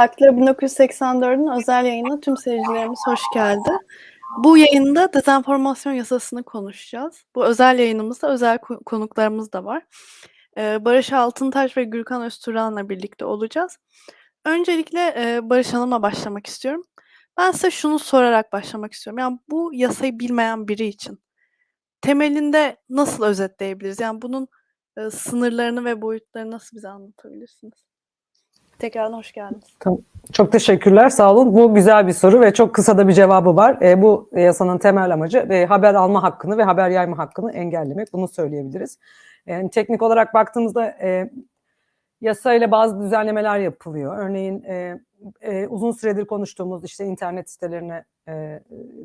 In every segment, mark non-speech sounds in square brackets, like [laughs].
Daktilo 1984'ün özel yayınına tüm seyircilerimiz hoş geldi. Bu yayında dezenformasyon yasasını konuşacağız. Bu özel yayınımızda özel ko- konuklarımız da var. Ee, Barış Altıntaş ve Gürkan Özturan'la birlikte olacağız. Öncelikle e, Barış Hanım'la başlamak istiyorum. Ben size şunu sorarak başlamak istiyorum. Yani bu yasayı bilmeyen biri için temelinde nasıl özetleyebiliriz? Yani bunun e, sınırlarını ve boyutlarını nasıl bize anlatabilirsiniz? Tekrardan hoş geldiniz. Tamam. Çok teşekkürler, sağ olun. Bu güzel bir soru ve çok kısa da bir cevabı var. E, bu yasanın temel amacı e, haber alma hakkını ve haber yayma hakkını engellemek. Bunu söyleyebiliriz. Yani teknik olarak baktığımızda e, yasayla bazı düzenlemeler yapılıyor. Örneğin e, e, uzun süredir konuştuğumuz işte internet sitelerine e,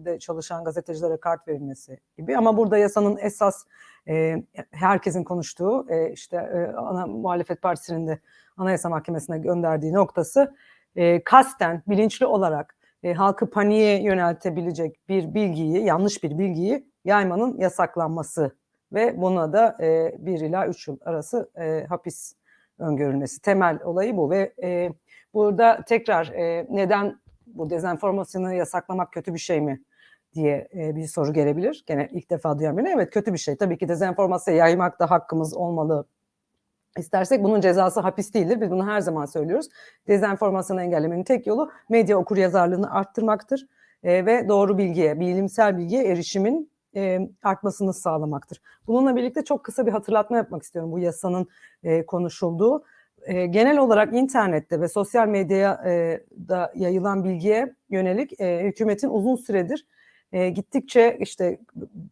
de çalışan gazetecilere kart verilmesi gibi. Ama burada yasanın esas e, herkesin konuştuğu e, işte e, ana muhalefet partisinin de Anayasa Mahkemesi'ne gönderdiği noktası e, kasten, bilinçli olarak e, halkı paniğe yöneltebilecek bir bilgiyi, yanlış bir bilgiyi yaymanın yasaklanması ve buna da e, 1 ila 3 yıl arası e, hapis öngörülmesi. Temel olayı bu ve e, burada tekrar e, neden bu dezenformasyonu yasaklamak kötü bir şey mi diye e, bir soru gelebilir. Gene ilk defa duyan birine evet kötü bir şey. Tabii ki dezenformasyon yaymak da hakkımız olmalı İstersek bunun cezası hapis değildir. Biz bunu her zaman söylüyoruz. Dezenformasyonu engellemenin tek yolu medya okur yazarlığını arttırmaktır e, ve doğru bilgiye, bilimsel bilgiye erişimin e, artmasını sağlamaktır. Bununla birlikte çok kısa bir hatırlatma yapmak istiyorum bu yasanın e, konuşulduğu. E, genel olarak internette ve sosyal medyaya e, da yayılan bilgiye yönelik e, hükümetin uzun süredir e, gittikçe işte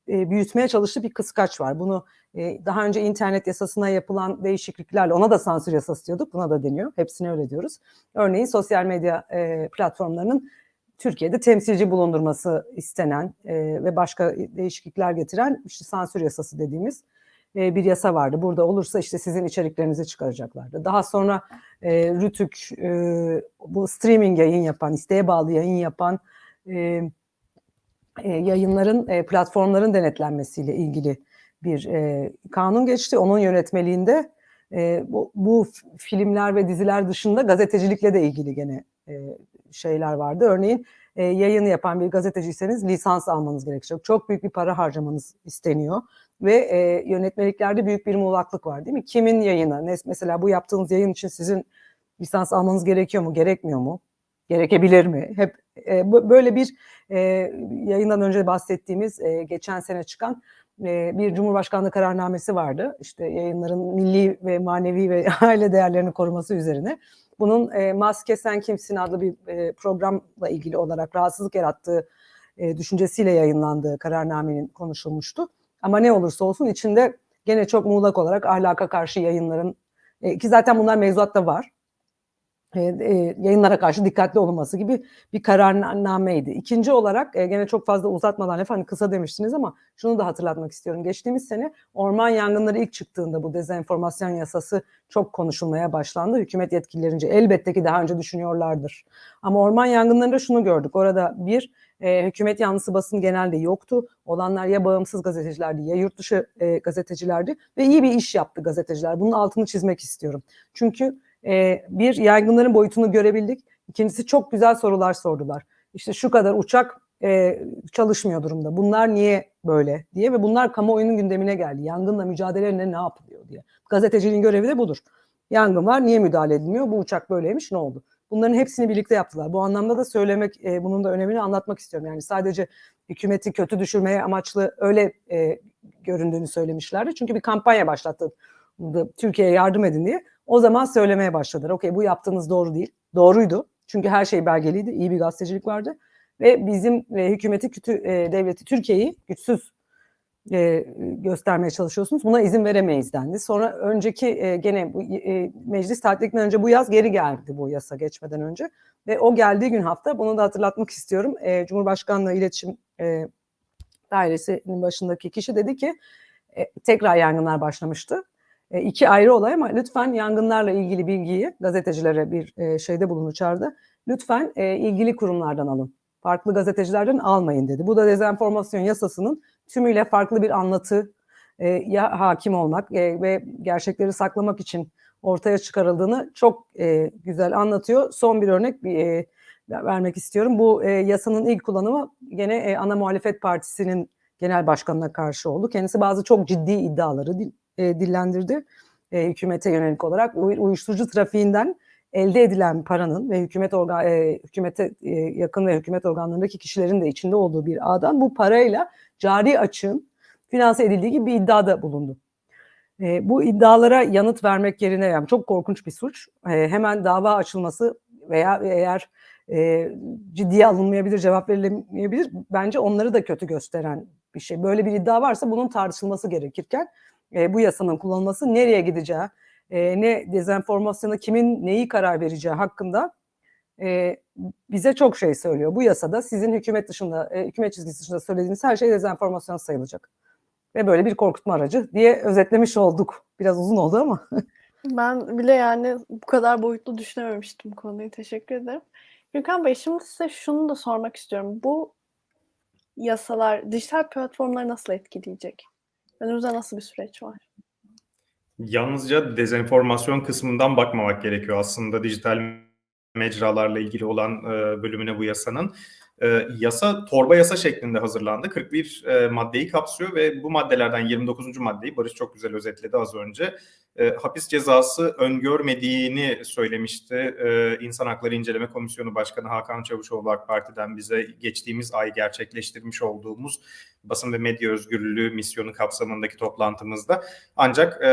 e, büyütmeye çalıştığı bir kıskaç var. Bunu e, daha önce internet yasasına yapılan değişikliklerle ona da sansür yasası diyorduk. Buna da deniyor. Hepsine öyle diyoruz. Örneğin sosyal medya e, platformlarının Türkiye'de temsilci bulundurması istenen e, ve başka değişiklikler getiren işte sansür yasası dediğimiz e, bir yasa vardı. Burada olursa işte sizin içeriklerinizi çıkaracaklardı. Daha sonra e, Rütük e, bu streaming yayın yapan, isteğe bağlı yayın yapan e, e, yayınların, e, platformların denetlenmesiyle ilgili bir e, kanun geçti. Onun yönetmeliğinde e, bu, bu filmler ve diziler dışında gazetecilikle de ilgili gene e, şeyler vardı. Örneğin e, yayını yapan bir gazeteciyseniz lisans almanız gerekecek. Çok büyük bir para harcamanız isteniyor ve e, yönetmeliklerde büyük bir muğlaklık var değil mi? Kimin yayını? Mesela bu yaptığınız yayın için sizin lisans almanız gerekiyor mu, gerekmiyor mu? Gerekebilir mi? Hep e, böyle bir e, yayından önce bahsettiğimiz e, geçen sene çıkan e, bir Cumhurbaşkanlığı kararnamesi vardı. İşte yayınların milli ve manevi ve [laughs] aile değerlerini koruması üzerine. Bunun e, Maske Sen Kimsin adlı bir e, programla ilgili olarak rahatsızlık yarattığı e, düşüncesiyle yayınlandığı kararnamenin konuşulmuştu. Ama ne olursa olsun içinde gene çok muğlak olarak ahlaka karşı yayınların e, ki zaten bunlar mevzuatta var e, e, yayınlara karşı dikkatli olunması gibi bir kararnameydi. İkinci olarak e, gene çok fazla uzatmadan efendim kısa demiştiniz ama şunu da hatırlatmak istiyorum. Geçtiğimiz sene orman yangınları ilk çıktığında bu dezenformasyon yasası çok konuşulmaya başlandı. Hükümet yetkililerince elbette ki daha önce düşünüyorlardır. Ama orman yangınlarında şunu gördük. Orada bir e, hükümet yanlısı basın genelde yoktu. Olanlar ya bağımsız gazetecilerdi ya yurt dışı gazetecilerdi ve iyi bir iş yaptı gazeteciler. Bunun altını çizmek istiyorum. Çünkü e, bir yangınların boyutunu görebildik. İkincisi çok güzel sorular sordular. İşte şu kadar uçak e, çalışmıyor durumda. Bunlar niye böyle diye ve bunlar kamuoyunun gündemine geldi. Yangınla mücadeleyle ne yapılıyor diye. Gazeteciliğin görevi de budur. Yangın var niye müdahale edilmiyor? Bu uçak böyleymiş ne oldu? Bunların hepsini birlikte yaptılar. Bu anlamda da söylemek, e, bunun da önemini anlatmak istiyorum. Yani sadece hükümeti kötü düşürmeye amaçlı öyle e, göründüğünü söylemişlerdi. Çünkü bir kampanya başlattı. Türkiye'ye yardım edin diye. O zaman söylemeye başladılar. Okey bu yaptığınız doğru değil. Doğruydu. Çünkü her şey belgeliydi. İyi bir gazetecilik vardı. Ve bizim e, hükümeti, kötü, e, devleti, Türkiye'yi güçsüz e, göstermeye çalışıyorsunuz. Buna izin veremeyiz dendi. Sonra önceki e, gene bu, e, meclis tatilinden önce bu yaz geri geldi bu yasa geçmeden önce. Ve o geldiği gün hafta bunu da hatırlatmak istiyorum. E, Cumhurbaşkanlığı İletişim e, Dairesi'nin başındaki kişi dedi ki e, tekrar yangınlar başlamıştı e, iki ayrı olay ama lütfen yangınlarla ilgili bilgiyi gazetecilere bir e, şeyde bulunu çağırdı. Lütfen e, ilgili kurumlardan alın. Farklı gazetecilerden almayın dedi. Bu da dezenformasyon yasasının tümüyle farklı bir anlatı e, ya hakim olmak ve gerçekleri saklamak için ortaya çıkarıldığını çok güzel anlatıyor. Son bir örnek bir, vermek istiyorum. Bu yasanın ilk kullanımı gene ana muhalefet partisinin genel başkanına karşı oldu. Kendisi bazı çok ciddi iddiaları e, dillendirdi e, hükümete yönelik olarak. Uy, uyuşturucu trafiğinden elde edilen paranın ve hükümet organ, e, hükümete e, yakın ve hükümet organlarındaki kişilerin de içinde olduğu bir ağdan bu parayla cari açığın finanse edildiği gibi bir iddiada bulundu. E, bu iddialara yanıt vermek yerine yani çok korkunç bir suç. E, hemen dava açılması veya eğer e, ciddiye alınmayabilir, cevap verilemeyebilir. Bence onları da kötü gösteren bir şey. Böyle bir iddia varsa bunun tartışılması gerekirken e, bu yasanın kullanılması nereye gideceği, e, ne dezenformasyona kimin neyi karar vereceği hakkında e, bize çok şey söylüyor. Bu yasada sizin hükümet dışında, e, hükümet çizgisi dışında söylediğiniz her şey dezenformasyon sayılacak. Ve böyle bir korkutma aracı diye özetlemiş olduk. Biraz uzun oldu ama. [laughs] Ben bile yani bu kadar boyutlu düşünememiştim konuyu. Teşekkür ederim. Gürkan Bey şimdi size şunu da sormak istiyorum. Bu yasalar dijital platformları nasıl etkileyecek? Önümüzde nasıl bir süreç var? Yalnızca dezenformasyon kısmından bakmamak gerekiyor aslında dijital mecralarla ilgili olan bölümüne bu yasanın. E, yasa torba yasa şeklinde hazırlandı. 41 e, maddeyi kapsıyor ve bu maddelerden 29. maddeyi Barış çok güzel özetledi az önce. E, hapis cezası öngörmediğini söylemişti. E, İnsan Hakları İnceleme Komisyonu Başkanı Hakan Çavuşoğlu AK Parti'den bize geçtiğimiz ay gerçekleştirmiş olduğumuz basın ve medya özgürlüğü misyonu kapsamındaki toplantımızda. Ancak e,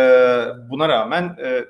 buna rağmen e,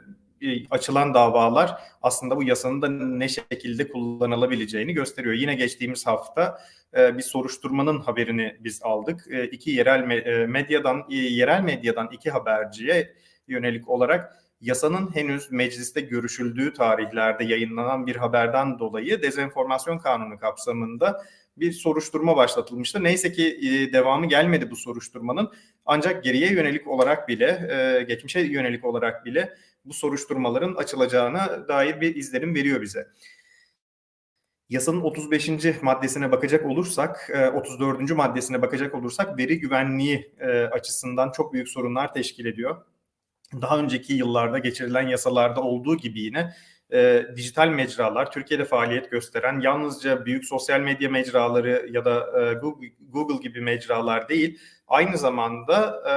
açılan davalar aslında bu yasanın da ne şekilde kullanılabileceğini gösteriyor. Yine geçtiğimiz hafta e, bir soruşturmanın haberini biz aldık. E, iki yerel me- medyadan e, yerel medyadan iki haberciye yönelik olarak yasanın henüz mecliste görüşüldüğü tarihlerde yayınlanan bir haberden dolayı dezenformasyon kanunu kapsamında bir soruşturma başlatılmıştı. Neyse ki e, devamı gelmedi bu soruşturmanın. Ancak geriye yönelik olarak bile, e, geçmişe yönelik olarak bile bu soruşturmaların açılacağına dair bir izlenim veriyor bize. Yasanın 35. maddesine bakacak olursak, 34. maddesine bakacak olursak veri güvenliği açısından çok büyük sorunlar teşkil ediyor. Daha önceki yıllarda geçirilen yasalarda olduğu gibi yine e, dijital mecralar Türkiye'de faaliyet gösteren yalnızca büyük sosyal medya mecraları ya da e, Google, Google gibi mecralar değil, aynı zamanda e,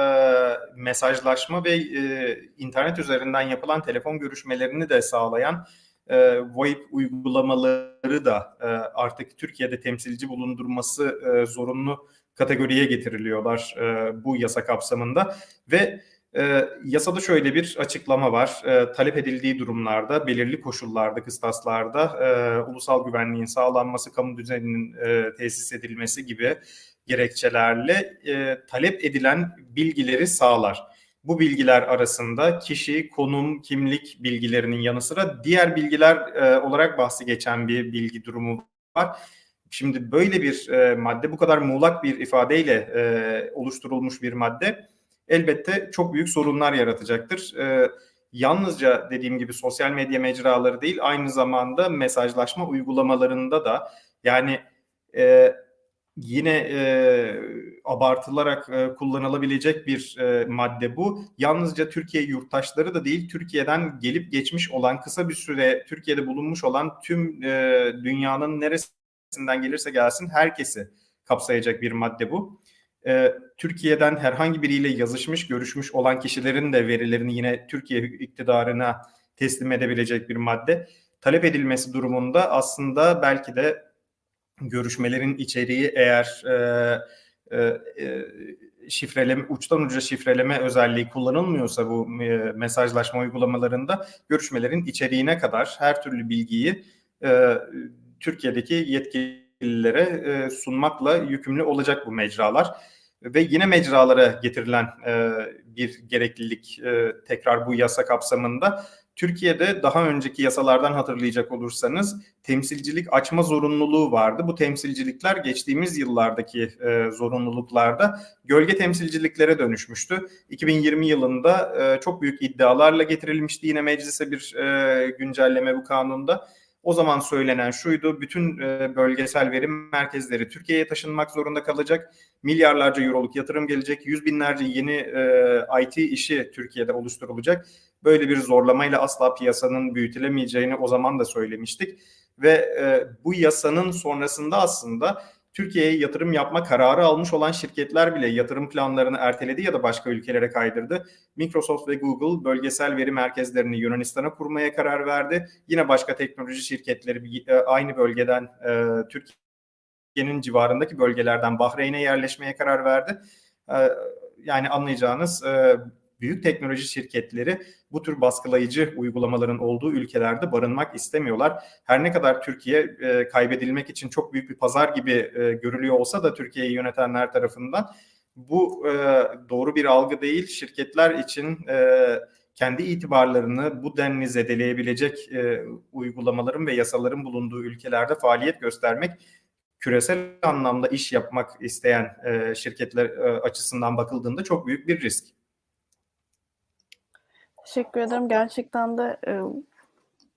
mesajlaşma ve e, internet üzerinden yapılan telefon görüşmelerini de sağlayan e, VoIP uygulamaları da e, artık Türkiye'de temsilci bulundurması e, zorunlu kategoriye getiriliyorlar e, bu yasa kapsamında. Ve e, yasada şöyle bir açıklama var. E, talep edildiği durumlarda, belirli koşullarda, kıstaslarda e, ulusal güvenliğin sağlanması, kamu düzeninin e, tesis edilmesi gibi gerekçelerle e, talep edilen bilgileri sağlar. Bu bilgiler arasında kişi, konum, kimlik bilgilerinin yanı sıra diğer bilgiler e, olarak bahsi geçen bir bilgi durumu var. Şimdi böyle bir e, madde, bu kadar muğlak bir ifadeyle e, oluşturulmuş bir madde elbette çok büyük sorunlar yaratacaktır. E, yalnızca dediğim gibi sosyal medya mecraları değil, aynı zamanda mesajlaşma uygulamalarında da yani e, yine e, abartılarak e, kullanılabilecek bir e, madde bu. Yalnızca Türkiye yurttaşları da değil, Türkiye'den gelip geçmiş olan, kısa bir süre Türkiye'de bulunmuş olan tüm e, dünyanın neresinden gelirse gelsin herkesi kapsayacak bir madde bu. E, Türkiye'den herhangi biriyle yazışmış, görüşmüş olan kişilerin de verilerini yine Türkiye iktidarına teslim edebilecek bir madde. Talep edilmesi durumunda aslında belki de görüşmelerin içeriği eğer e, e, e, şifreleme uçtan uca şifreleme özelliği kullanılmıyorsa bu e, mesajlaşma uygulamalarında görüşmelerin içeriğine kadar her türlü bilgiyi e, Türkiye'deki yetkililere e, sunmakla yükümlü olacak bu mecralar ve yine mecralara getirilen e, bir gereklilik e, tekrar bu yasa kapsamında Türkiye'de daha önceki yasalardan hatırlayacak olursanız temsilcilik açma zorunluluğu vardı. Bu temsilcilikler geçtiğimiz yıllardaki e, zorunluluklarda gölge temsilciliklere dönüşmüştü. 2020 yılında e, çok büyük iddialarla getirilmişti yine meclise bir e, güncelleme bu kanunda. O zaman söylenen şuydu, bütün e, bölgesel verim merkezleri Türkiye'ye taşınmak zorunda kalacak. Milyarlarca euroluk yatırım gelecek, yüz binlerce yeni e, IT işi Türkiye'de oluşturulacak. Böyle bir zorlamayla asla piyasanın büyütülemeyeceğini o zaman da söylemiştik. Ve e, bu yasanın sonrasında aslında Türkiye'ye yatırım yapma kararı almış olan şirketler bile yatırım planlarını erteledi ya da başka ülkelere kaydırdı. Microsoft ve Google bölgesel veri merkezlerini Yunanistan'a kurmaya karar verdi. Yine başka teknoloji şirketleri e, aynı bölgeden e, Türkiye'nin civarındaki bölgelerden Bahreyn'e yerleşmeye karar verdi. E, yani anlayacağınız büyük teknoloji şirketleri bu tür baskılayıcı uygulamaların olduğu ülkelerde barınmak istemiyorlar. Her ne kadar Türkiye e, kaybedilmek için çok büyük bir pazar gibi e, görülüyor olsa da Türkiye'yi yönetenler tarafından bu e, doğru bir algı değil. Şirketler için e, kendi itibarlarını bu denli zedeleyebilecek e, uygulamaların ve yasaların bulunduğu ülkelerde faaliyet göstermek küresel anlamda iş yapmak isteyen e, şirketler e, açısından bakıldığında çok büyük bir risk. Teşekkür ederim. Gerçekten de e,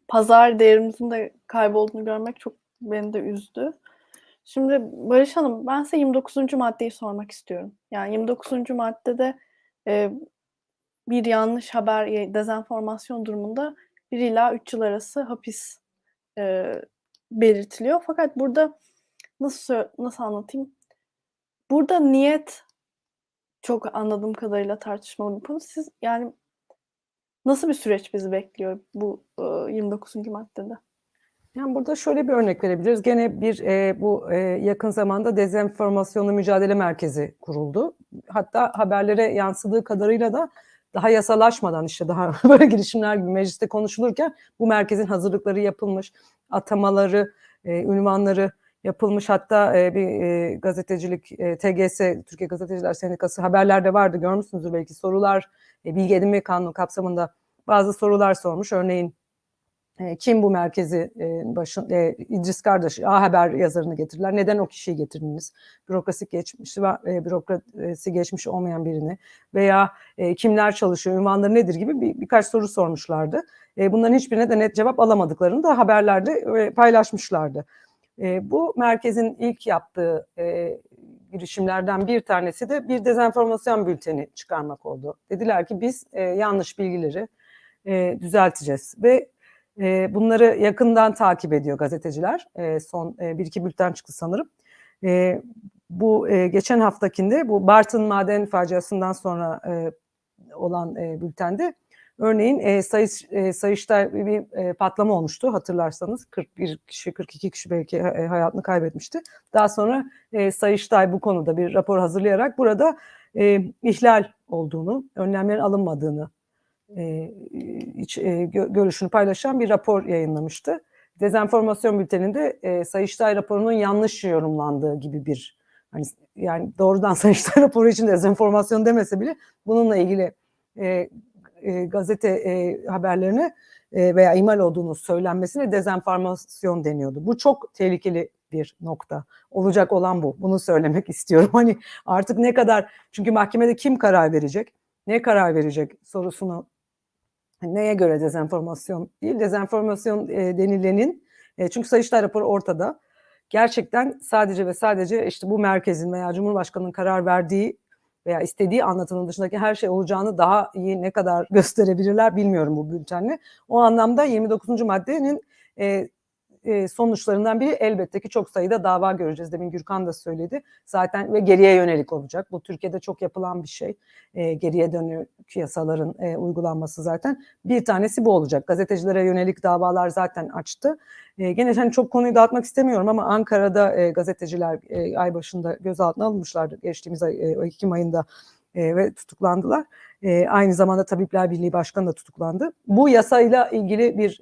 pazar değerimizin de kaybolduğunu görmek çok beni de üzdü. Şimdi Barış Hanım ben size 29. maddeyi sormak istiyorum. Yani 29. maddede e, bir yanlış haber, dezenformasyon durumunda 1 ila 3 yıl arası hapis e, belirtiliyor. Fakat burada nasıl nasıl anlatayım? Burada niyet çok anladığım kadarıyla tartışmalı bir konu. Siz yani Nasıl bir süreç bizi bekliyor bu e, 29. maddede? Yani burada şöyle bir örnek verebiliriz. Gene bir e, bu e, yakın zamanda dezenformasyonla mücadele merkezi kuruldu. Hatta haberlere yansıdığı kadarıyla da daha yasalaşmadan işte daha [laughs] böyle girişimler gibi mecliste konuşulurken bu merkezin hazırlıkları yapılmış, atamaları, e, ünvanları yapılmış. Hatta e, bir e, gazetecilik e, TGS Türkiye Gazeteciler Sendikası haberlerde vardı görmüşsünüzdür belki sorular e, bilgi edinme kanunu kapsamında bazı sorular sormuş. Örneğin e, kim bu merkezi e, başın e, İdris Kardeş A Haber yazarını getirdiler. Neden o kişiyi getirdiniz? Bürokrasi geçmiş ve e, bürokrasi geçmiş olmayan birini veya e, kimler çalışıyor, ünvanları nedir gibi bir, birkaç soru sormuşlardı. E, bunların hiçbirine de net cevap alamadıklarını da haberlerde e, paylaşmışlardı. E, bu merkezin ilk yaptığı e, girişimlerden bir tanesi de bir dezenformasyon bülteni çıkarmak oldu. Dediler ki biz e, yanlış bilgileri e, düzelteceğiz ve e, bunları yakından takip ediyor gazeteciler. E, son e, bir iki bülten çıktı sanırım. E, bu e, geçen haftakinde bu Bartın maden faciasından sonra e, olan e, bültende Örneğin e, sayış, e, Sayıştay bir, e, patlama olmuştu hatırlarsanız 41 kişi 42 kişi belki e, hayatını kaybetmişti. Daha sonra e, Sayıştay bu konuda bir rapor hazırlayarak burada e, ihlal olduğunu, önlemlerin alınmadığını e, iç, e, gö, görüşünü paylaşan bir rapor yayınlamıştı. Dezenformasyon bülteninde e, Sayıştay raporunun yanlış yorumlandığı gibi bir hani yani doğrudan [laughs] Sayıştay raporu için dezenformasyon demese bile bununla ilgili e, e, gazete e, haberlerine e, veya imal olduğunu söylenmesine dezenformasyon deniyordu. Bu çok tehlikeli bir nokta. Olacak olan bu. Bunu söylemek [laughs] istiyorum. Hani artık ne kadar çünkü mahkemede kim karar verecek? Ne karar verecek sorusunu neye göre dezenformasyon değil, dezenformasyon e, denilenin e, çünkü Sayıştay raporu ortada. Gerçekten sadece ve sadece işte bu merkezin veya Cumhurbaşkanı'nın karar verdiği veya istediği anlatının dışındaki her şey olacağını daha iyi ne kadar gösterebilirler bilmiyorum bu bültenle. O anlamda 29. maddenin e, e, sonuçlarından biri elbette ki çok sayıda dava göreceğiz. Demin Gürkan da söyledi. Zaten ve geriye yönelik olacak. Bu Türkiye'de çok yapılan bir şey. E, geriye dönük yasaların e, uygulanması zaten. Bir tanesi bu olacak. Gazetecilere yönelik davalar zaten açtı. E, gene hani çok konuyu dağıtmak istemiyorum ama Ankara'da gazeteciler ay başında gözaltına alınmışlardı. Geçtiğimiz ay, e, Ekim ayında ve tutuklandılar. Aynı zamanda Tabipler Birliği Başkanı da tutuklandı. Bu yasayla ilgili bir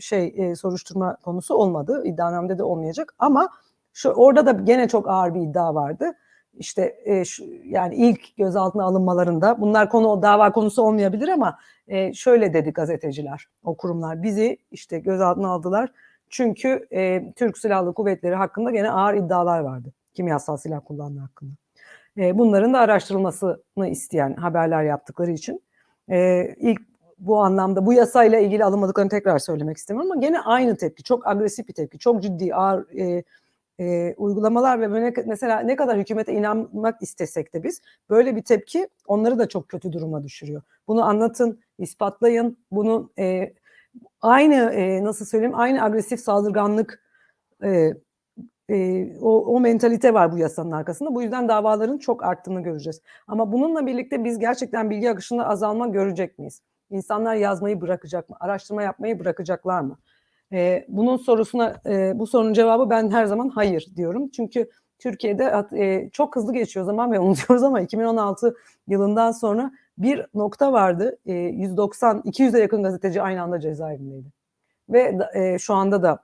şey e, soruşturma konusu olmadı. İddianamede de olmayacak ama şu orada da gene çok ağır bir iddia vardı. İşte e, şu, yani ilk gözaltına alınmalarında bunlar konu dava konusu olmayabilir ama e, şöyle dedi gazeteciler, o kurumlar bizi işte gözaltına aldılar. Çünkü e, Türk Silahlı Kuvvetleri hakkında gene ağır iddialar vardı. Kimyasal silah kullandığı hakkında. E, bunların da araştırılmasını isteyen haberler yaptıkları için e, ilk bu anlamda bu yasayla ilgili alınmadıklarını tekrar söylemek istemiyorum ama gene aynı tepki. Çok agresif bir tepki. Çok ciddi ağır e, e, uygulamalar ve mesela ne kadar hükümete inanmak istesek de biz böyle bir tepki onları da çok kötü duruma düşürüyor. Bunu anlatın, ispatlayın. Bunu e, aynı e, nasıl söyleyeyim aynı agresif saldırganlık e, e, o, o mentalite var bu yasanın arkasında. Bu yüzden davaların çok arttığını göreceğiz. Ama bununla birlikte biz gerçekten bilgi akışında azalma görecek miyiz? İnsanlar yazmayı bırakacak mı? Araştırma yapmayı bırakacaklar mı? E, bunun sorusuna, e, bu sorunun cevabı ben her zaman hayır diyorum. Çünkü Türkiye'de e, çok hızlı geçiyor zaman ve [laughs] unutuyoruz ama 2016 yılından sonra bir nokta vardı. E, 190, 200'e yakın gazeteci aynı anda cezaevindeydi. Ve e, şu anda da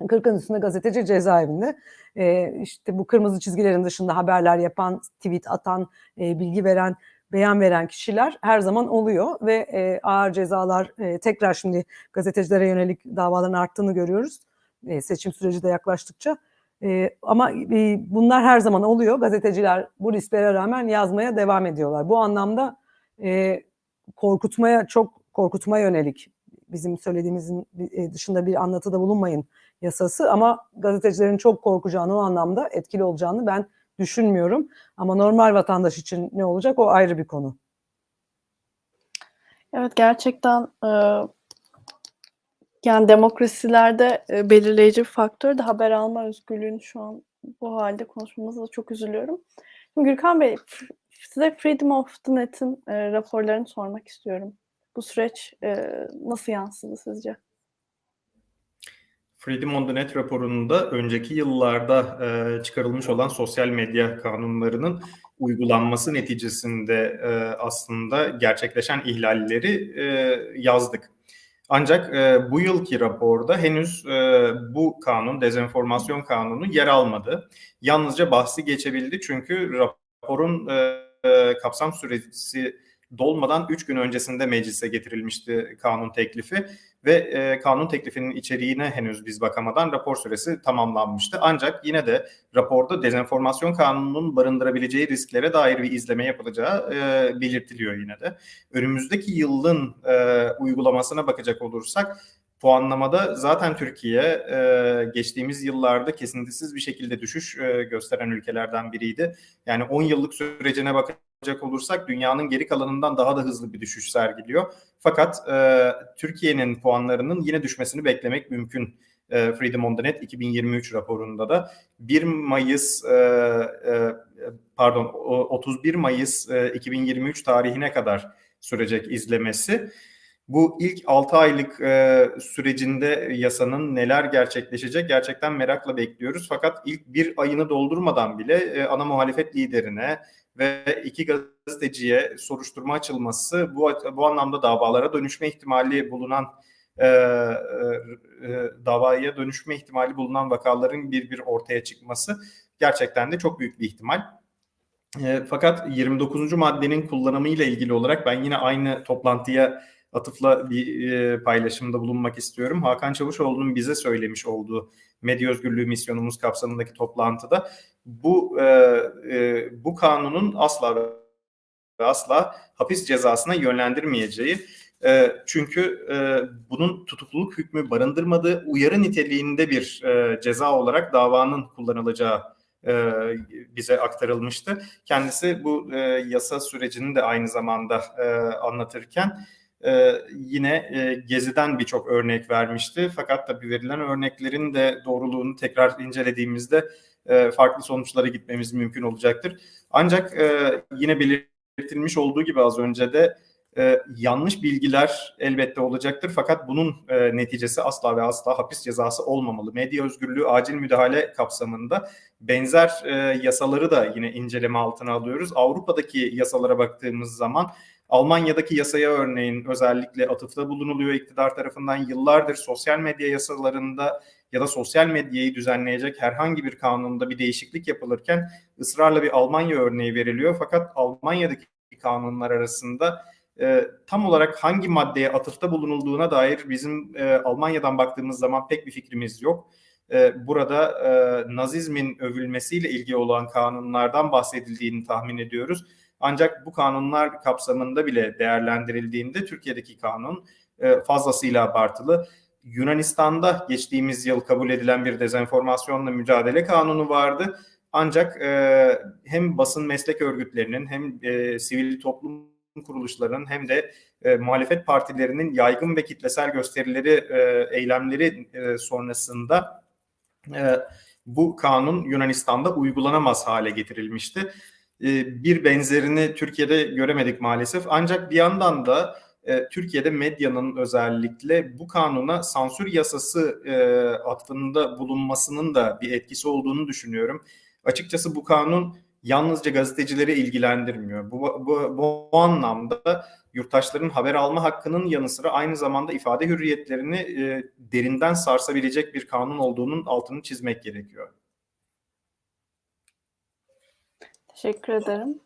40'ın üstünde gazeteci cezaevinde. E, işte bu kırmızı çizgilerin dışında haberler yapan, tweet atan, e, bilgi veren, beyan veren kişiler her zaman oluyor ve e, ağır cezalar e, tekrar şimdi gazetecilere yönelik davaların arttığını görüyoruz. E, seçim süreci de yaklaştıkça. E, ama e, bunlar her zaman oluyor. Gazeteciler bu risklere rağmen yazmaya devam ediyorlar. Bu anlamda e, korkutmaya çok korkutmaya yönelik bizim söylediğimizin dışında bir anlatıda bulunmayın yasası ama gazetecilerin çok korkacağını o anlamda etkili olacağını ben düşünmüyorum. Ama normal vatandaş için ne olacak o ayrı bir konu. Evet gerçekten e, yani demokrasilerde e, belirleyici bir faktör de haber alma özgürlüğünü şu an bu halde konuşmamıza da çok üzülüyorum. Şimdi Gürkan Bey size Freedom of the Net'in e, raporlarını sormak istiyorum. Bu süreç e, nasıl yansıdı sizce? Freedom on the Net raporunda önceki yıllarda e, çıkarılmış olan sosyal medya kanunlarının uygulanması neticesinde e, aslında gerçekleşen ihlalleri e, yazdık. Ancak e, bu yılki raporda henüz e, bu kanun, dezenformasyon kanunu yer almadı. Yalnızca bahsi geçebildi çünkü raporun e, kapsam süresi dolmadan 3 gün öncesinde meclise getirilmişti kanun teklifi ve e, kanun teklifinin içeriğine henüz biz bakamadan rapor süresi tamamlanmıştı. Ancak yine de raporda dezenformasyon kanununun barındırabileceği risklere dair bir izleme yapılacağı e, belirtiliyor yine de. Önümüzdeki yılın e, uygulamasına bakacak olursak puanlamada zaten Türkiye e, geçtiğimiz yıllarda kesintisiz bir şekilde düşüş e, gösteren ülkelerden biriydi. Yani 10 yıllık sürecine bakacak olursak dünyanın geri kalanından daha da hızlı bir düşüş sergiliyor. Fakat e, Türkiye'nin puanlarının yine düşmesini beklemek mümkün. E, Freedom on the Net 2023 raporunda da 1 Mayıs e, e, pardon 31 Mayıs e, 2023 tarihine kadar sürecek izlemesi. Bu ilk 6 aylık e, sürecinde yasanın neler gerçekleşecek gerçekten merakla bekliyoruz. Fakat ilk bir ayını doldurmadan bile e, ana muhalefet liderine ve iki gazeteciye soruşturma açılması bu, bu anlamda davalara dönüşme ihtimali bulunan e, e, davaya dönüşme ihtimali bulunan vakaların bir bir ortaya çıkması gerçekten de çok büyük bir ihtimal. E, fakat 29. maddenin kullanımı ile ilgili olarak ben yine aynı toplantıya atıfla bir e, paylaşımda bulunmak istiyorum. Hakan Çavuşoğlu'nun bize söylemiş olduğu medya özgürlüğü misyonumuz kapsamındaki toplantıda bu e, e, bu kanunun asla ve asla hapis cezasına yönlendirmeyeceği e, çünkü e, bunun tutukluluk hükmü barındırmadığı uyarı niteliğinde bir e, ceza olarak davanın kullanılacağı e, bize aktarılmıştı. Kendisi bu e, yasa sürecini de aynı zamanda e, anlatırken ee, yine e, Gezi'den birçok örnek vermişti. Fakat tabii verilen örneklerin de doğruluğunu tekrar incelediğimizde e, farklı sonuçlara gitmemiz mümkün olacaktır. Ancak e, yine belirtilmiş olduğu gibi az önce de e, yanlış bilgiler elbette olacaktır. Fakat bunun e, neticesi asla ve asla hapis cezası olmamalı. Medya özgürlüğü acil müdahale kapsamında benzer e, yasaları da yine inceleme altına alıyoruz. Avrupa'daki yasalara baktığımız zaman Almanya'daki yasaya örneğin özellikle atıfta bulunuluyor iktidar tarafından yıllardır sosyal medya yasalarında ya da sosyal medyayı düzenleyecek herhangi bir kanunda bir değişiklik yapılırken ısrarla bir Almanya örneği veriliyor. Fakat Almanya'daki kanunlar arasında e, tam olarak hangi maddeye atıfta bulunulduğuna dair bizim e, Almanya'dan baktığımız zaman pek bir fikrimiz yok. E, burada e, Nazizmin övülmesiyle ilgili olan kanunlardan bahsedildiğini tahmin ediyoruz Ancak bu kanunlar kapsamında bile değerlendirildiğinde Türkiye'deki kanun e, fazlasıyla abartılı. Yunanistan'da geçtiğimiz yıl kabul edilen bir dezenformasyonla mücadele kanunu vardı. Ancak e, hem basın meslek örgütlerinin hem e, sivil toplum kuruluşlarının hem de e, muhalefet partilerinin yaygın ve kitlesel gösterileri, e, eylemleri e, sonrasında e, bu kanun Yunanistan'da uygulanamaz hale getirilmişti. E, bir benzerini Türkiye'de göremedik maalesef. Ancak bir yandan da e, Türkiye'de medyanın özellikle bu kanuna sansür yasası e, atfında bulunmasının da bir etkisi olduğunu düşünüyorum. Açıkçası bu kanun yalnızca gazetecileri ilgilendirmiyor. Bu, bu, bu anlamda yurttaşların haber alma hakkının yanı sıra aynı zamanda ifade hürriyetlerini e, derinden sarsabilecek bir kanun olduğunun altını çizmek gerekiyor. Teşekkür ederim.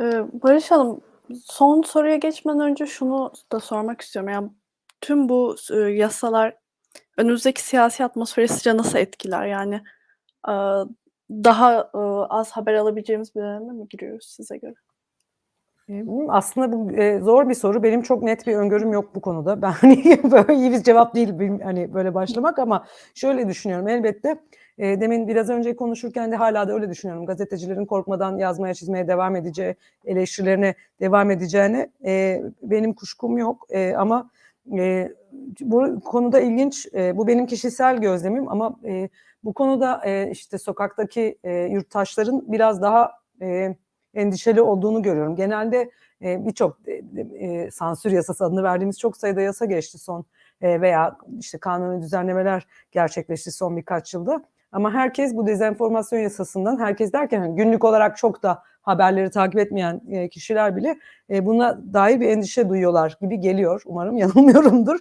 Ee, Barış Hanım, son soruya geçmeden önce şunu da sormak istiyorum. Yani tüm bu e, yasalar önümüzdeki siyasi atmosferi sizce nasıl etkiler? Yani e, daha e, az haber alabileceğimiz bir döneme mi giriyoruz size göre? E, Aslında bu e, zor bir soru. Benim çok net bir öngörüm yok bu konuda. Ben [laughs] hani böyle iyi bir cevap değil hani böyle başlamak ama şöyle düşünüyorum. Elbette e, demin biraz önce konuşurken de hala da öyle düşünüyorum. Gazetecilerin korkmadan yazmaya çizmeye devam edeceği, eleştirilerine devam edeceğine e, benim kuşkum yok. E, ama e, bu konuda ilginç. E, bu benim kişisel gözlemim ama e, bu konuda e, işte sokaktaki e, yurttaşların biraz daha e, endişeli olduğunu görüyorum. Genelde e, birçok e, e, sansür yasası adını verdiğimiz çok sayıda yasa geçti son e, veya işte kanuni düzenlemeler gerçekleşti son birkaç yılda. Ama herkes bu dezenformasyon yasasından, herkes derken hani günlük olarak çok da haberleri takip etmeyen e, kişiler bile e, buna dair bir endişe duyuyorlar gibi geliyor. Umarım [laughs] yanılmıyorumdur.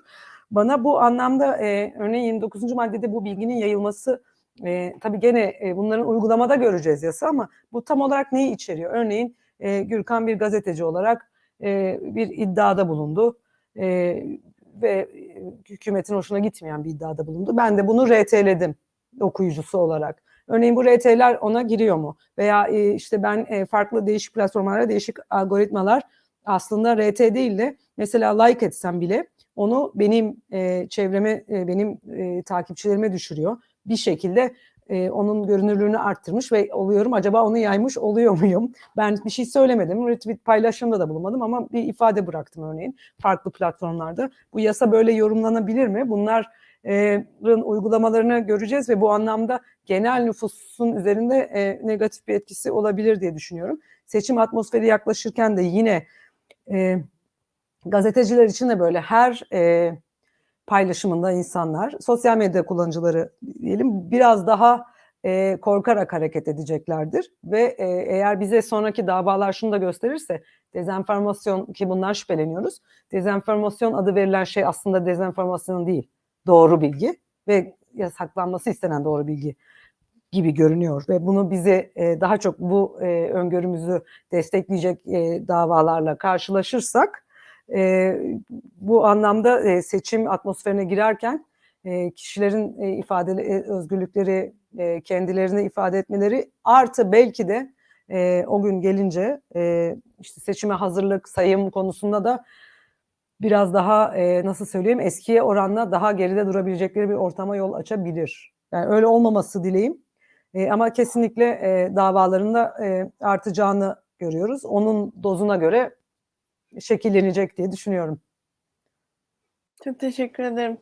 Bana bu anlamda e, örneğin 29. maddede bu bilginin yayılması e, tabii gene e, bunların uygulamada göreceğiz yasa ama bu tam olarak neyi içeriyor? Örneğin e, Gürkan bir gazeteci olarak e, bir iddiada bulundu e, ve hükümetin hoşuna gitmeyen bir iddiada bulundu. Ben de bunu RT'ledim okuyucusu olarak. Örneğin bu RT'ler ona giriyor mu? Veya e, işte ben e, farklı değişik platformlara değişik algoritmalar aslında RT değil de mesela like etsem bile onu benim e, çevreme, benim takipçilerime düşürüyor bir şekilde onun görünürlüğünü arttırmış ve oluyorum acaba onu yaymış oluyor muyum? Ben bir şey söylemedim, retweet paylaşımda da bulunmadım ama bir ifade bıraktım örneğin farklı platformlarda. Bu yasa böyle yorumlanabilir mi? Bunların uygulamalarını göreceğiz ve bu anlamda genel nüfusun üzerinde e, negatif bir etkisi olabilir diye düşünüyorum. Seçim atmosferi yaklaşırken de yine e, gazeteciler için de böyle her e, paylaşımında insanlar, sosyal medya kullanıcıları diyelim biraz daha e, korkarak hareket edeceklerdir. Ve e, eğer bize sonraki davalar şunu da gösterirse, dezenformasyon ki bundan şüpheleniyoruz. Dezenformasyon adı verilen şey aslında dezenformasyon değil, doğru bilgi ve yasaklanması istenen doğru bilgi gibi görünüyor. Ve bunu bize e, daha çok bu e, öngörümüzü destekleyecek e, davalarla karşılaşırsak e, bu anlamda e, seçim atmosferine girerken e, kişilerin e, ifade e, özgürlükleri e, kendilerini ifade etmeleri artı belki de e, o gün gelince e, işte seçime hazırlık sayım konusunda da biraz daha e, nasıl söyleyeyim eskiye oranla daha geride durabilecekleri bir ortama yol açabilir. Yani öyle olmaması dileğim. E, ama kesinlikle e, davalarında e, artacağını görüyoruz. Onun dozuna göre şekillenecek diye düşünüyorum. Çok teşekkür ederim.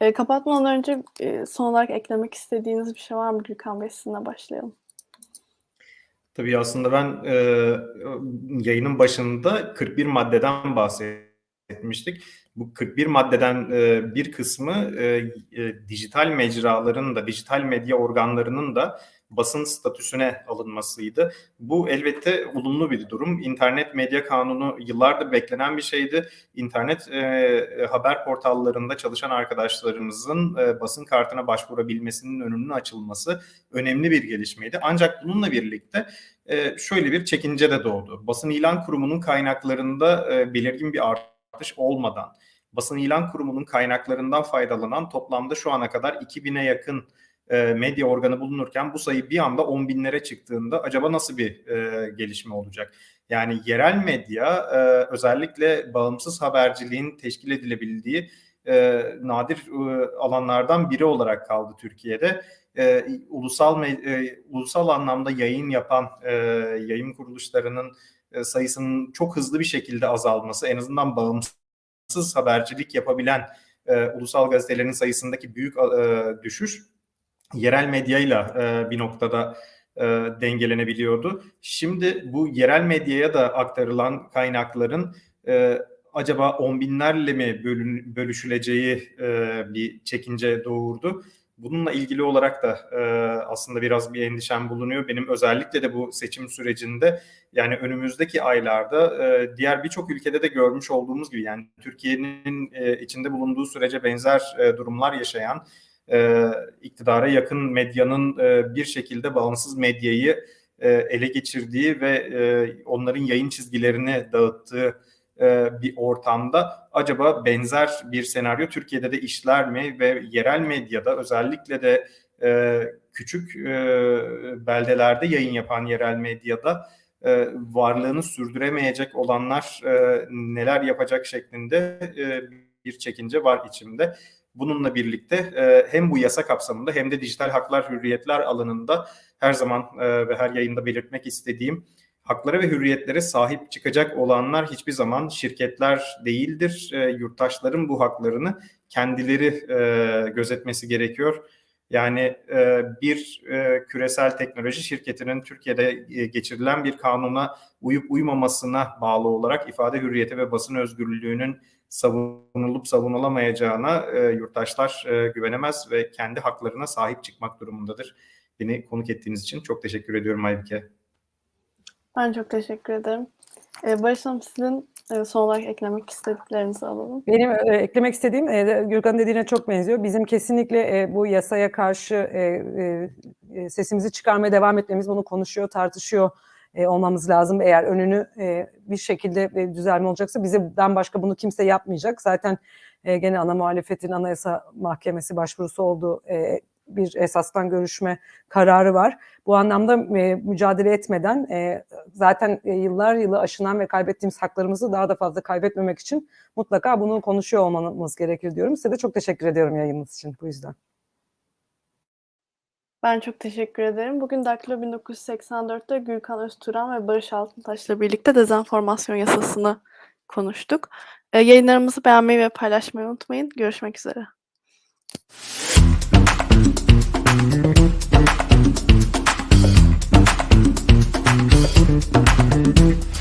E, kapatmadan önce e, son olarak eklemek istediğiniz bir şey var mı Gülkan Bey? Sizinle başlayalım. Tabii aslında ben e, yayının başında 41 maddeden bahsetmiştik. Bu 41 maddeden e, bir kısmı e, e, dijital mecraların da, dijital medya organlarının da basın statüsüne alınmasıydı. Bu elbette olumlu bir durum. İnternet medya kanunu yıllardır beklenen bir şeydi. İnternet e, haber portallarında çalışan arkadaşlarımızın e, basın kartına başvurabilmesinin önünün açılması önemli bir gelişmeydi. Ancak bununla birlikte e, şöyle bir çekince de doğdu. Basın ilan kurumunun kaynaklarında e, belirgin bir artış olmadan, basın ilan kurumunun kaynaklarından faydalanan toplamda şu ana kadar 2000'e yakın e, medya organı bulunurken bu sayı bir anda 10 binlere çıktığında acaba nasıl bir e, gelişme olacak? Yani yerel medya e, özellikle bağımsız haberciliğin teşkil edilebildiği e, nadir e, alanlardan biri olarak kaldı Türkiye'de. E, ulusal e, ulusal anlamda yayın yapan e, yayın kuruluşlarının sayısının çok hızlı bir şekilde azalması, en azından bağımsız habercilik yapabilen e, ulusal gazetelerin sayısındaki büyük e, düşüş yerel medyayla e, bir noktada e, dengelenebiliyordu. Şimdi bu yerel medyaya da aktarılan kaynakların e, acaba on binlerle mi bölün, bölüşüleceği e, bir çekince doğurdu. Bununla ilgili olarak da e, aslında biraz bir endişem bulunuyor. Benim özellikle de bu seçim sürecinde yani önümüzdeki aylarda e, diğer birçok ülkede de görmüş olduğumuz gibi yani Türkiye'nin e, içinde bulunduğu sürece benzer e, durumlar yaşayan e, iktidara yakın medyanın e, bir şekilde bağımsız medyayı e, ele geçirdiği ve e, onların yayın çizgilerini dağıttığı bir ortamda acaba benzer bir senaryo Türkiye'de de işler mi ve yerel medyada özellikle de e, küçük e, beldelerde yayın yapan yerel medyada e, varlığını sürdüremeyecek olanlar e, neler yapacak şeklinde e, bir çekince var içimde. Bununla birlikte e, hem bu yasa kapsamında hem de dijital haklar hürriyetler alanında her zaman e, ve her yayında belirtmek istediğim haklara ve hürriyetlere sahip çıkacak olanlar hiçbir zaman şirketler değildir. E, yurttaşların bu haklarını kendileri e, gözetmesi gerekiyor. Yani e, bir e, küresel teknoloji şirketinin Türkiye'de e, geçirilen bir kanuna uyup uymamasına bağlı olarak ifade hürriyeti ve basın özgürlüğünün savunulup savunulamayacağına e, yurttaşlar e, güvenemez ve kendi haklarına sahip çıkmak durumundadır. Beni konuk ettiğiniz için çok teşekkür ediyorum Aybike. Ben çok teşekkür ederim. Ee, Barış Hanım sizin e, son olarak eklemek istediklerinizi alalım. Benim e, eklemek istediğim e, Gürkan dediğine çok benziyor. Bizim kesinlikle e, bu yasaya karşı e, e, e, sesimizi çıkarmaya devam etmemiz, bunu konuşuyor, tartışıyor e, olmamız lazım. Eğer önünü e, bir şekilde e, düzelme olacaksa bizden başka bunu kimse yapmayacak. Zaten e, gene ana muhalefetin Anayasa Mahkemesi başvurusu olduğu e, bir esastan görüşme kararı var. Bu anlamda e, mücadele etmeden e, zaten e, yıllar yılı aşınan ve kaybettiğimiz haklarımızı daha da fazla kaybetmemek için mutlaka bunu konuşuyor olmamız gerekir diyorum. Size de çok teşekkür ediyorum yayınınız için bu yüzden. Ben çok teşekkür ederim. Bugün Daktilo 1984'te Gürkan Özturan ve Barış Altıntaş'la birlikte dezenformasyon yasasını konuştuk. Ee, yayınlarımızı beğenmeyi ve paylaşmayı unutmayın. Görüşmek üzere. Música